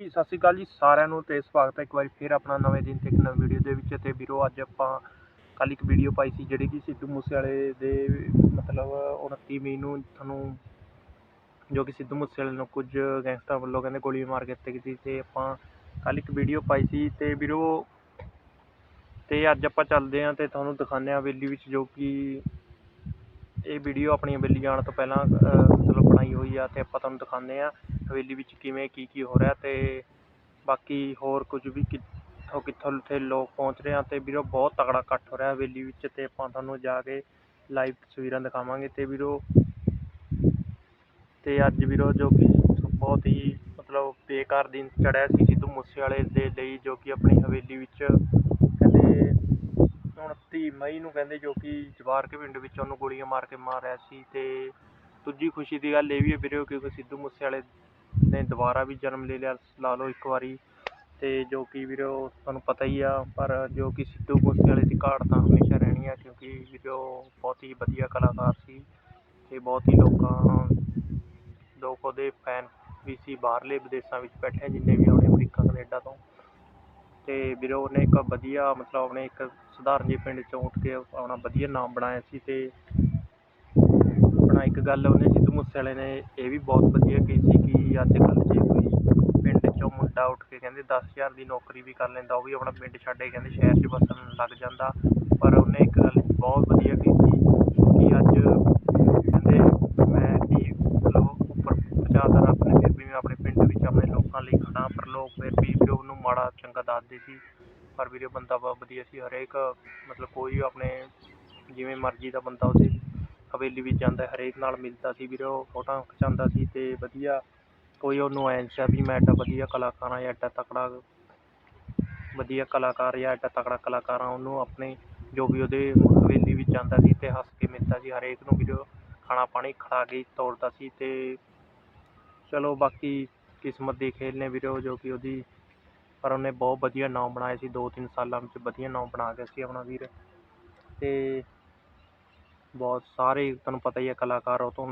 ਜੀ, ਸਤਿ ਸ਼੍ਰੀ ਅਕਾਲ ਜੀ ਸਾਰਿਆਂ ਨੂੰ ਤੇ ਸਵਾਗਤ ਹੈ ਇੱਕ ਵਾਰੀ ਫਿਰ ਆਪਣਾ ਨਵੇਂ ਦਿਨ ਤੇ ਇੱਕ ਨਵੀਂ ਵੀਡੀਓ ਦੇ ਵਿੱਚ ਤੇ ਵੀਰੋ ਅੱਜ ਆਪਾਂ ਕੱਲ ਇੱਕ ਵੀਡੀਓ ਪਾਈ ਸੀ ਜਿਹੜੀ ਕਿ ਸਿੱਧੂ ਮੂਸੇਵਾਲੇ ਦੇ ਮਤਲਬ 29 ਮਈ ਨੂੰ ਤੁਹਾਨੂੰ ਜੋ ਕਿ ਸਿੱਧੂ ਮੂਸੇਵਾਲੇ ਨੂੰ ਕੁਝ ਗੈਂਗਸਟਰ ਵੱਲੋਂ ਕਹਿੰਦੇ ਗੋਲੀ ਮਾਰ ਕੇ ਹੱਤਿਆ ਕੀਤੀ ਤੇ ਆਪਾਂ ਕੱਲ ਇੱਕ ਵੀਡੀਓ ਪਾਈ ਸੀ ਤੇ ਵੀਰੋ ਤੇ ਅੱਜ ਆਪਾਂ ਚੱਲਦੇ ਹਾਂ ਤੇ ਤੁਹਾਨੂੰ ਦਿਖਾਉਂਦੇ ਹਾਂ ਹਵੇਲੀ ਵਿੱਚ ਜੋ ਕਿ ਇਹ ਵੀਡੀਓ ਆਪਣੀ ਹਵੇਲੀ ਜਾਣ ਤੋਂ ਪਹਿਲਾਂ ਮਤਲਬ ਬਣਾਈ ਹੋਈ ਆ ਤੇ ਆਪਾਂ ਤੁਹਾਨੂੰ ਦਿਖਾਉਂਦੇ ਹਾਂ। ਹਵੇਲੀ ਵਿੱਚ ਕਿਵੇਂ, ਕੀ ਕੀ ਹੋ ਰਿਹਾ ਅਤੇ ਬਾਕੀ ਹੋਰ ਕੁਝ ਵੀ ਕਿੱਥੋਂ ਕਿੱਥੋਂ ਉੱਥੇ ਲੋਕ ਪਹੁੰਚ ਰਹੇ ਆ ਅਤੇ ਵੀਰੋ ਬਹੁਤ ਤਕੜਾ ਇਕੱਠ ਹੋ ਰਿਹਾ ਹਵੇਲੀ ਵਿੱਚ ਅਤੇ ਆਪਾਂ ਤੁਹਾਨੂੰ ਜਾ ਕੇ ਲਾਈਵ ਤਸਵੀਰਾਂ ਦਿਖਾਵਾਂਗੇ ਅਤੇ ਵੀਰੋ ਅਤੇ ਅੱਜ ਵੀਰੋ ਜੋ ਕਿ ਬਹੁਤ ਹੀ ਮਤਲਬ ਬੇਕਾਰ ਦਿਨ ਚੜਿਆ ਸੀ ਸਿੱਧੂ ਮੂਸੇਵਾਲੇ ਦੇ ਲਈ ਜੋ ਕਿ ਆਪਣੀ ਹਵੇਲੀ ਵਿੱਚ ਕਹਿੰਦੇ 29 ਮਈ ਨੂੰ ਕਹਿੰਦੇ ਜੋ ਕਿ ਜਵਾਰਕੇ ਪਿੰਡ ਵਿੱਚ ਉਹਨੂੰ ਗੋਲੀਆਂ ਮਾਰ ਕੇ ਮਾਰਿਆ ਸੀ ਤੇ ਦੂਜੀ ਖੁਸ਼ੀ ਦੀ ਗੱਲ ਇਹ ਵੀ ਹੈ ਵੀਰੋ ਕਿਉਂਕਿ ਸਿੱਧੂ ਮੂਸੇਵਾਲੇ ਨੇ ਦੁਬਾਰਾ ਵੀ ਜਨਮ ਲੈ ਲਿਆ, ਲਾ ਲਓ ਇੱਕ ਵਾਰੀ। ਅਤੇ ਜੋ ਕਿ ਵੀਰੋ, ਤੁਹਾਨੂੰ ਪਤਾ ਹੀ ਆ, ਪਰ ਜੋ ਕਿ ਸਿੱਧੂ ਮੂਸੇਵਾਲੇ ਦੀ ਘਾਟ ਤਾਂ ਹਮੇਸ਼ਾ ਰਹਿਣੀ ਆ, ਕਿਉਂਕਿ ਵੀਰੇ ਉਹ ਬਹੁਤ ਹੀ ਵਧੀਆ ਕਲਾਕਾਰ ਸੀ ਅਤੇ ਬਹੁਤ ਹੀ ਲੋਕਾਂ ਲੋਕ ਉਹਦੇ ਫੈਨ ਵੀ ਸੀ, ਬਾਹਰਲੇ ਵਿਦੇਸ਼ਾਂ ਵਿੱਚ ਬੈਠੇ ਜਿੰਨੇ ਵੀ ਆਉਣੇ ਅਮਰੀਕਾ, ਕੈਨੇਡਾ ਤੋਂ। ਤੇ ਵੀਰੋ, ਉਹਨੇ ਇੱਕ ਵਧੀਆ ਮਤਲਬ ਆਪਣੇ ਇੱਕ ਸਧਾਰਨ ਜਿਹੇ ਪਿੰਡ ਚੋਂ ਉੱਠ ਕੇ ਆਪਣਾ ਵਧੀਆ ਨਾਮ ਬਣਾਇਆ ਸੀ ਤੇ ਇੱਕ ਗੱਲ ਉਹਨੇ ਸਿੱਧੂ ਮੂਸੇਵਾਲੇ ਨੇ, ਇਹ ਵੀ ਬਹੁਤ ਵਧੀਆ ਕਹੀ ਸੀ ਕਿ ਅੱਜ ਕੱਲ੍ਹ ਜੇ ਕੋਈ ਪਿੰਡ ਚੋਂ ਮੁੰਡਾ ਉੱਠ ਕੇ ਕਹਿੰਦੇ 10000 ਦੀ ਨੌਕਰੀ ਵੀ ਕਰ ਲੈਂਦਾ, ਉਹ ਵੀ ਆਪਣਾ ਪਿੰਡ ਛੱਡ ਕੇ ਕਹਿੰਦੇ ਸ਼ਹਿਰ 'ਚ ਵਸਣ ਲੱਗ ਜਾਂਦਾ। ਪਰ ਉਹਨੇ ਇੱਕ ਗੱਲ ਬਹੁਤ ਵਧੀਆ ਕਹੀ ਸੀ ਕਿ ਅੱਜ ਕਹਿੰਦੇ ਮੈਂ ਵੀ ਮਤਲਬ ਉੱਪਰ ਪਹੁੰਚਾਤਾ ਰੱਬ ਨੇ ਫਿਰ ਵੀ ਮੈਂ ਆਪਣੇ ਪਿੰਡ ਵਿੱਚ ਆਪਣੇ ਲੋਕਾਂ ਲਈ ਖੜਾ ਪਰ ਲੋਕ ਫਿਰ ਵੀ ਵੀਰੇ ਉਹਨੂੰ ਮਾੜਾ ਚੰਗਾ ਦੱਸਦੇ ਸੀ। ਪਰ ਵੀਰੇ ਬੰਦਾ ਬਹੁਤ ਵਧੀਆ ਸੀ, ਹਰੇਕ ਮਤਲਬ ਕੋਈ ਆਪਣੇ ਜਿਵੇਂ ਮਰਜ਼ੀ ਦਾ ਬੰਦਾ ਉਹਦੇ ਹਵੇਲੀ ਵਿੱਚ ਜਾਂਦਾ, ਹਰੇਕ ਨਾਲ ਮਿਲਦਾ ਸੀ ਵੀਰੇ ਉਹ ਫੋਟੋਆਂ ਖਿਚਾਉਂਦਾ ਸੀ ਅਤੇ ਵਧੀਆ ਕੋਈ ਉਹਨੂੰ ਐਂ ਸੀ ਵੀ ਮੈਂ ਐਡਾ ਵਧੀਆ ਕਲਾਕਾਰ ਹਾਂ ਜਾਂ ਐਡਾ ਤਕੜਾ ਵਧੀਆ ਕਲਾਕਾਰ ਜਾਂ ਐਡਾ ਤਕੜਾ ਕਲਾਕਾਰ ਹਾਂ, ਉਹਨੂੰ ਆਪਣੇ ਜੋ ਵੀ ਉਹਦੇ ਹਵੇਲੀ ਵਿੱਚ ਜਾਂਦਾ ਸੀ ਅਤੇ ਹੱਸ ਕੇ ਮਿਲਦਾ ਸੀ, ਹਰੇਕ ਨੂੰ ਵੀਰੇ ਖਾਣਾ ਪਾਣੀ ਖਿਲਾ ਕੇ ਹੀ ਤੋਰਦਾ ਸੀ ਅਤੇ ਚਲੋ ਬਾਕੀ ਕਿਸਮਤ ਦੇ ਖੇਲ ਨੇ ਵੀਰੇ ਜੋ ਕਿ ਉਹਦੀ, ਪਰ ਉਹਨੇ ਬਹੁਤ ਵਧੀਆ ਨਾਮ ਬਣਾਇਆ ਸੀ, ਦੋ ਤਿੰਨ ਸਾਲਾਂ ਵਿੱਚ ਵਧੀਆ ਨਾਮ ਬਣਾ ਗਿਆ ਸੀ ਆਪਣਾ ਵੀਰ ਅਤੇ ਬਹੁਤ ਸਾਰੇ ਤੁਹਾਨੂੰ ਪਤਾ ਹੀ ਹੈ ਕਲਾਕਾਰ ਉਹ ਤੋਂ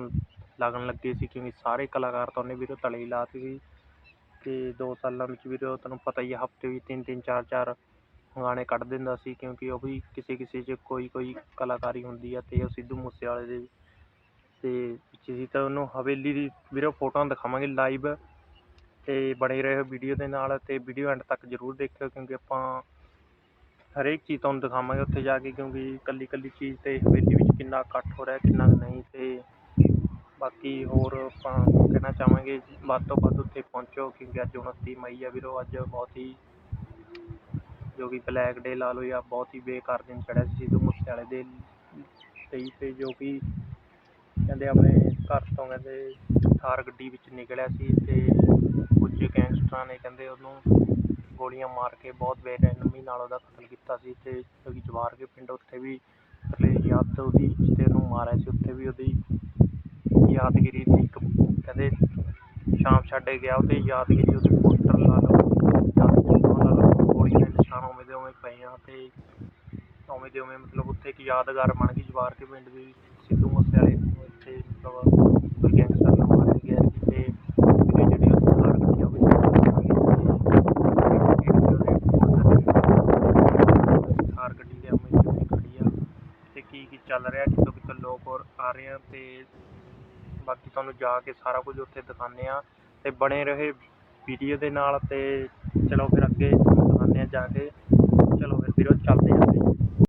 ਲੱਗਣ ਲੱਗੇ ਸੀ ਕਿਉਂਕਿ ਸਾਰੇ ਕਲਾਕਾਰ ਤਾਂ ਉਹਨੇ ਵੀਰੇ ਤਲੇ ਹੀ ਲਾਤੀ ਸੀ ਅਤੇ ਦੋ ਸਾਲਾਂ ਵਿੱਚ ਵੀਰੇ ਉਹ ਤੁਹਾਨੂੰ ਪਤਾ ਹੀ ਹੈ ਹਫ਼ਤੇ ਵਿੱਚ ਤਿੰਨ ਤਿੰਨ, ਚਾਰ ਚਾਰ ਗਾਣੇ ਕੱਢ ਦਿੰਦਾ ਸੀ ਕਿਉਂਕਿ ਉਹ ਵੀ ਕਿਸੇ ਕਿਸੇ 'ਚ ਕੋਈ ਕੋਈ ਕਲਾਕਾਰੀ ਹੁੰਦੀ ਆ ਅਤੇ ਉਹ ਸਿੱਧੂ ਮੂਸੇਵਾਲੇ ਦੇ ਅਤੇ ਪਿੱਛੇ ਸੀ ਤਾਂ ਉਹਨੂੰ ਹਵੇਲੀ ਦੀ ਵੀਰੇ ਫੋਟੋਆਂ ਦਿਖਾਵਾਂਗੇ ਲਾਈਵ ਅਤੇ ਬਣੇ ਰਹੋ ਵੀਡੀਓ ਦੇ ਨਾਲ ਅਤੇ ਵੀਡੀਓ ਐਂਡ ਤੱਕ ਜ਼ਰੂਰ ਦੇਖਿਓ ਕਿਉਂਕਿ ਆਪਾਂ ਹਰੇਕ ਚੀਜ਼ ਤੁਹਾਨੂੰ ਦਿਖਾਵਾਂਗੇ ਉੱਥੇ ਜਾ ਕੇ, ਕਿਉਂਕਿ ਇਕੱਲੀ ਇਕੱਲੀ ਚੀਜ਼ ਤੇ ਹਵੇਲੀ ਵਿੱਚ ਕਿੰਨਾ ਇਕੱਠ ਹੋ ਰਿਹਾ, ਕਿੰਨਾ ਕੁ ਨਹੀਂ ਤੇ ਬਾਕੀ ਹੋਰ ਆਪਾਂ ਕਹਿਣਾ ਚਾਹਾਂਗੇ ਵੱਧ ਤੋਂ ਵੱਧ ਉੱਥੇ ਪਹੁੰਚੋ, ਕਿਉਂਕਿ ਅੱਜ 29 ਮਈ ਆ ਵੀਰੋ, ਅੱਜ ਬਹੁਤ ਹੀ ਜੋ ਕਿ ਬਲੈਕ ਡੇ ਲਾ ਲਓ ਜਾਂ ਬਹੁਤ ਹੀ ਬੇਕਾਰ ਦਿਨ ਚੜਿਆ ਸੀ ਸਿੱਧੂ ਮੂਸੇਵਾਲੇ ਦੇ ਲਈ ਤੇ ਜੋ ਕਿ ਕਹਿੰਦੇ ਆਪਣੇ ਘਰ ਤੋਂ ਕਹਿੰਦੇ ਥਾਰ ਗੱਡੀ ਵਿੱਚ ਨਿਕਲਿਆ ਸੀ ਤੇ ਕੁਝ ਗੈਂਗਸਟਰਾਂ ਨੇ ਕਹਿੰਦੇ ਉਹਨੂੰ ਗੋਲੀਆਂ ਮਾਰ ਕੇ ਬਹੁਤ ਬੇਰਹਿਮੀ ਨਾਲ ਉਹਦਾ ਕਤਲ ਕੀਤਾ ਸੀ ਤੇ ਕਿਉਂਕਿ ਕਿ ਜਵਾਰ ਕੇ ਪਿੰਡ ਉੱਥੇ ਵੀ ਮਤਲਬ ਯਾਦ ਉਹਦੀ ਜਿੱਥੇ ਨੂੰ ਮਾਰਿਆ ਸੀ ਉੱਥੇ ਵੀ ਉਹਦੀ ਯਾਦਗਿਰੀ ਦੀ ਇੱਕ ਕਹਿੰਦੇ ਸ਼ਾਮ ਛੱਡੇ ਗਿਆ, ਉਹਦੀ ਯਾਦਗਿਰੀ ਉਹਦੇ ਪੋਸਟਰ ਲਾ ਲਓ ਜਾਂ ਫੋਟੋਆਂ ਗੋਲੀਆਂ ਦੇ ਨਿਸ਼ਾਨ ਉਵੇਂ ਦੇ ਉਵੇਂ ਪਏ ਆ ਤੇ ਉਵੇਂ ਦੇ ਉਵੇਂ ਮਤਲਬ ਉੱਥੇ ਇੱਕ ਯਾਦਗਾਰ ਬਣ ਗਈ ਜਵਾਰ ਕੇ ਪਿੰਡ ਦੀ, ਸਿੱਧੂ ਮੂਸੇਵਾਲੇ ਇੱਥੇ ਮਤਲਬ ਕੋਈ ਗੈਂਗਸਟਰ ਨਾਲ ਮਾਰਿਆ ਗਿਆ ਸੀ ਤੇ ਵੀਰੇ ਜਿਹੜੀ ਉਹ ਕਾਰ ਗੱਡੀ ਉਹ ਵੀ ਕਾਰ ਗੱਡੀ ਦੇ ਆਮੇ ਜਿਵੇਂ ਖੜੀ ਆ ਤੇ ਕੀ ਕੀ ਚੱਲ ਰਿਹਾ ਕਿਤੋਂ ਕਿੱਥੋਂ ਲੋਕ ਹੋਰ ਆ ਰਹੇ ਆ ਤੇ ਬਾਕੀ ਤੁਹਾਨੂੰ ਜਾ ਕੇ ਸਾਰਾ ਕੁਝ ਉੱਥੇ ਦਿਖਾਉਂਦੇ ਆ ਤੇ ਬਣੇ ਰਹੇ ਵੀਡੀਓ ਦੇ ਨਾਲ ਤੇ ਚਲੋ ਫਿਰ ਅੱਗੇ ਦਿਖਾਉਂਦੇ ਆ ਜਾ ਕੇ। ਚਲੋ ਫਿਰ ਵੀਰੋ, ਚੱਲਦੇ